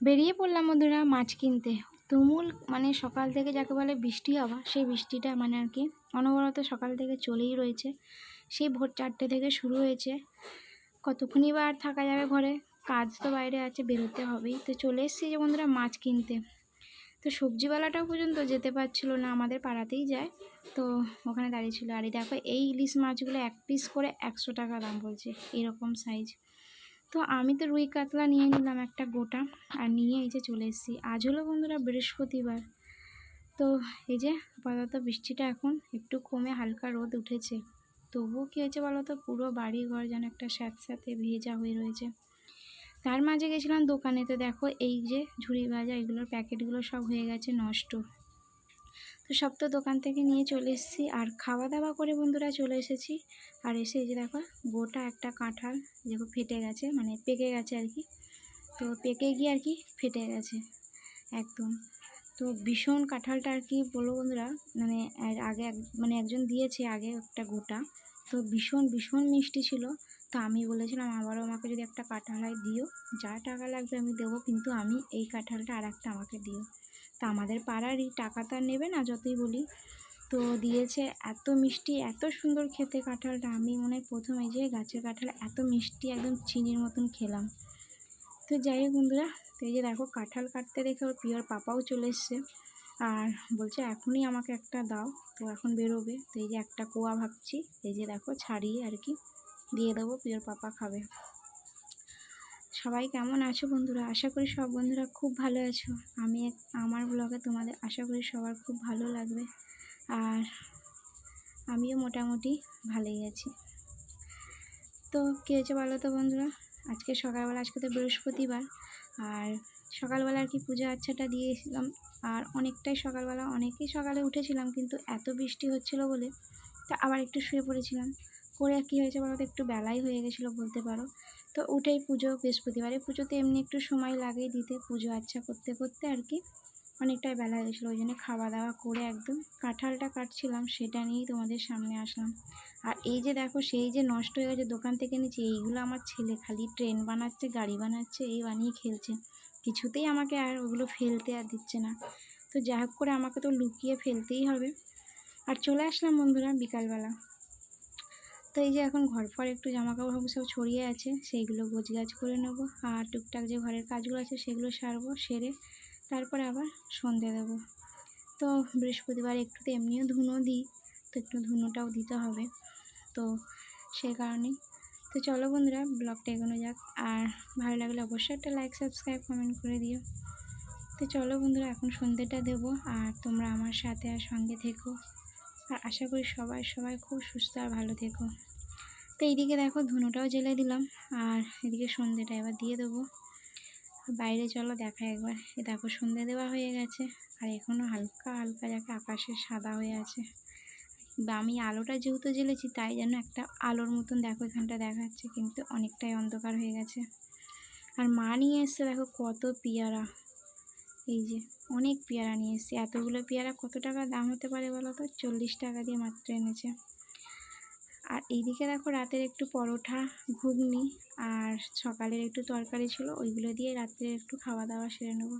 বেরিয়ে পড়লাম বন্ধুরা মাছ কিনতে। তুমুল মানে সকাল থেকে যাকে বলে বৃষ্টি হওয়া, সেই বৃষ্টিটা মানে আর কি অনবরত সকাল থেকে চলেই রয়েছে। সেই ভোর চারটে থেকে শুরু হয়েছে। কতক্ষণই বা আর থাকা যাবে ঘরে? কাজ তো বাইরে আছে, বেরোতে হবেই। তো চলে এসেছি যে বন্ধুরা মাছ কিনতে। তো সবজিওয়ালাটাও পর্যন্ত যেতে পারছিল না, আমাদের পাড়াতেই যায়। তো ওখানে দাঁড়িয়ে ছিল। আর এই দেখো, এই ইলিশ মাছগুলো এক পিস করে একশো টাকা দাম বলছে, এরকম সাইজ তো আমি তো রুই কাতলা নিয়ে নিলাম একটা গোটা আর নিয়ে এই যে চলে এসেছি। আজ হলো বন্ধুরা বৃহস্পতিবার। তো এই যে আপাতত বৃষ্টিটা এখন একটু কমে হালকা রোদ উঠেছে। তবুও কী হয়েছে বলো তো পুরো বাড়ি ঘর যেন একটা স্যাঁতস্যাঁতে ভেজা হয়ে রয়েছে। তার মাঝে গেছিলাম দোকানে। তো দেখো এই যে ঝুড়ি ভাজা, এগুলোর প্যাকেটগুলো সব হয়ে গেছে নষ্ট। তো সব তো দোকান থেকে নিয়ে চলে এসেছি। আর খাওয়া দাওয়া করে বন্ধুরা চলে এসেছি। আর এসে যে দেখো, গোটা একটা কাঁঠাল যেগুলো ফেটে গেছে মানে পেকে গেছে আর কি। তো পেকে গিয়ে আর কি ফেটে গেছে, একদম। তো ভীষণ কাঁঠালটা আর কি বলব বন্ধুরা মানে আগে এক- মানে একজন দিয়েছে আগে একটা গোটা। তো ভীষণ ভীষণ মিষ্টি ছিল। তো আমি বলেছিলাম, আবারও আমাকে যদি একটা কাঁঠাল হয় দিও, যা টাকা লাগবে আমি দেবো, কিন্তু আমি এই কাঁঠালটা আর একটা আমাকে দিও। তা আমাদের পাড়ারই টাকা তো আর নেবে না, যতই বলি। তো দিয়েছে এত মিষ্টি, এত সুন্দর খেতে কাঁঠালটা। আমি মনে হয় প্রথম এই যে গাছের কাঁঠাল এত মিষ্টি, একদম চিনির মতন খেলাম। তো যাই হোক বন্ধুরা, তো এই যে দেখো, কাঁঠাল কাটতে দেখে ওর পিওর পাপাও চলে এসছে। আর বলছে, এখনই আমাকে একটা দাও, তো এখন বেরোবে। তো এই যে একটা কোয়া ভাবছি, এই যে দেখো ছাড়িয়ে আর কি দিয়ে দেবো, পিওর পাপা খাবে। সবাই কেমন আছো বন্ধুরা? আশা করি সব বন্ধুরা খুব ভালো আছো। আমি আমার ব্লগে তোমাদের, আশা করি সবার খুব ভালো লাগবে। আর আমিও মোটামুটি ভালোই আছি। তো কী হয়েছে বলো তো বন্ধুরা? আজকে সকালবেলা, আজকে তো বৃহস্পতিবার আর সকালবেলা আর কি পূজা আচ্ছাটা দিয়েছিলাম? আর অনেকটাই সকালবেলা, অনেকেই সকালে উঠেছিলাম কিন্তু এত বৃষ্টি হচ্ছিল বলে তা আবার একটু শুয়ে পড়েছিলাম। করে কী হয়েছে বলো তো একটু বেলাই হয়ে গেছিল বলতে পারো। তো উঠেই পুজো, বৃহস্পতিবারে পুজোতে এমনি একটু সময় লাগে দিতে, পুজো আচ্ছা করতে করতে আর কি। অনেকটাই বেলা হয়ে গেছিল, ওই জন্য খাওয়া দাওয়া করে একদম কাঁঠালটা কাটছিলাম, সেটা নিয়েই তোমাদের সামনে আসলাম। আর এই যে দেখো, সেই যে নষ্ট হয়ে গেছে দোকান থেকে নিচে এইগুলো আমার ছেলে খালি ট্রেন বানাচ্ছে, গাড়ি বানাচ্ছে, এই বানিয়ে খেলছে। কিছুতেই আমাকে আর ওগুলো ফেলতে আর দিচ্ছে না। তো যা হোক করে আমাকে তো লুকিয়ে ফেলতেই হবে। আর চলে আসলাম বন্ধুরা বিকালবেলা। তো এই যে এখন ঘর ফর একটু জামা কাপড় সব ছড়িয়ে আছে, সেইগুলো গোছগাছ করে নেব। আর টুকটাক যে ঘরের কাজগুলো আছে, সেগুলো সারবো, সেরে তারপরে আবার সন্ধে দেবো। তো বৃহস্পতিবার একটু তো এমনিও ধুনো দিই, তো একটু ধুনোটাও দিতে হবে। তো সেই কারণেই। তো চলো বন্ধুরা, ব্লগটা এগোনো যাক। আর ভালো লাগলে অবশ্যই একটা লাইক সাবস্ক্রাইব কমেন্ট করে দিও। তো চলো বন্ধুরা, এখন সন্ধেটা দেবো। আর তোমরা আমার সাথে আর সঙ্গে থেকো। আর আশা করি সবাই সবাই খুব সুস্থ আর ভালো থেকো। তো এইদিকে দেখো ধুনোটাও জেলে দিলাম। আর এদিকে সন্ধেটা এবার দিয়ে দেবো। বাইরে চলো দেখা একবার। এ দেখো সন্ধে দেওয়া হয়ে গেছে, আর এখনও হালকা হালকা যাকে আকাশে সাদা হয়ে আছে। আমি আলোটা যেহেতু জ্বেলেছি, তাই যেন একটা আলোর মতন দেখো এখানটা দেখাচ্ছে, কিন্তু অনেকটাই অন্ধকার হয়ে গেছে। আর মা নিয়ে এসছে, দেখো কত পেয়ারা। এই যে অনেক পেয়ারা নিয়ে এসেছি। এতগুলো পেয়ারা কত টাকা দাম হতে পারে বলো তো? চল্লিশ টাকা দিয়ে মাত্র এনেছে। আর এইদিকে দেখো রাতের একটু পরোঠা, ঘুগনি আর সকালের একটু তরকারি ছিল, ওইগুলো দিয়ে রাত্রে একটু খাওয়া দাওয়া সেরে নেব।